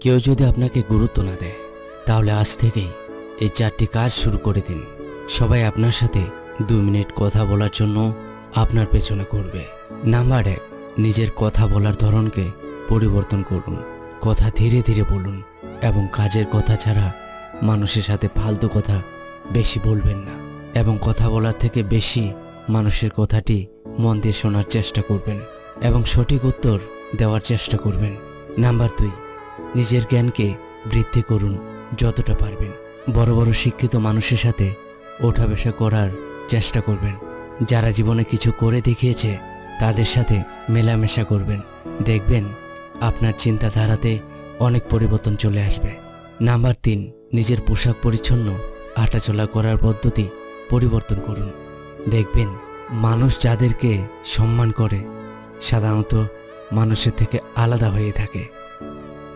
কেউ যদি আপনাকে গুরুত্ব না দেয়, তাহলে আজ থেকেই এই চারটি কাজ শুরু করে দিন। সবাই আপনার সাথে দু মিনিট কথা বলার জন্য আপনার পেছনে করবে নাম্বার এক, নিজের কথা বলার ধরনকে পরিবর্তন করুন। কথা ধীরে ধীরে বলুন এবং কাজের কথা ছাড়া মানুষের সাথে ফালতু কথা বেশি বলবেন না এবং কথা বলার থেকে বেশি মানুষের কথাটি মন দিয়ে শোনার চেষ্টা করবেন এবং সঠিক উত্তর দেওয়ার চেষ্টা করবেন। নাম্বার দুই নিজের জ্ঞানকে বৃদ্ধি করুন যতটা পারবেন। বড় বড় শিক্ষিত মানুষের সাথে ওঠা বসা করার চেষ্টা করবেন। যারা জীবনে কিছু করে দেখিয়েছে, তাদের সাথে মেলামেশা করবেন। দেখবেন আপনার চিন্তাধারাতে অনেক পরিবর্তন চলে আসবে। নাম্বার তিন, নিজের পোশাক পরিচ্ছন্ন, হাঁটাচলা করার পদ্ধতি পরিবর্তন করুন। দেখবেন মানুষ যাদেরকে সম্মান করে, সাধারণত মানুষের থেকে আলাদা হয়ে থাকে।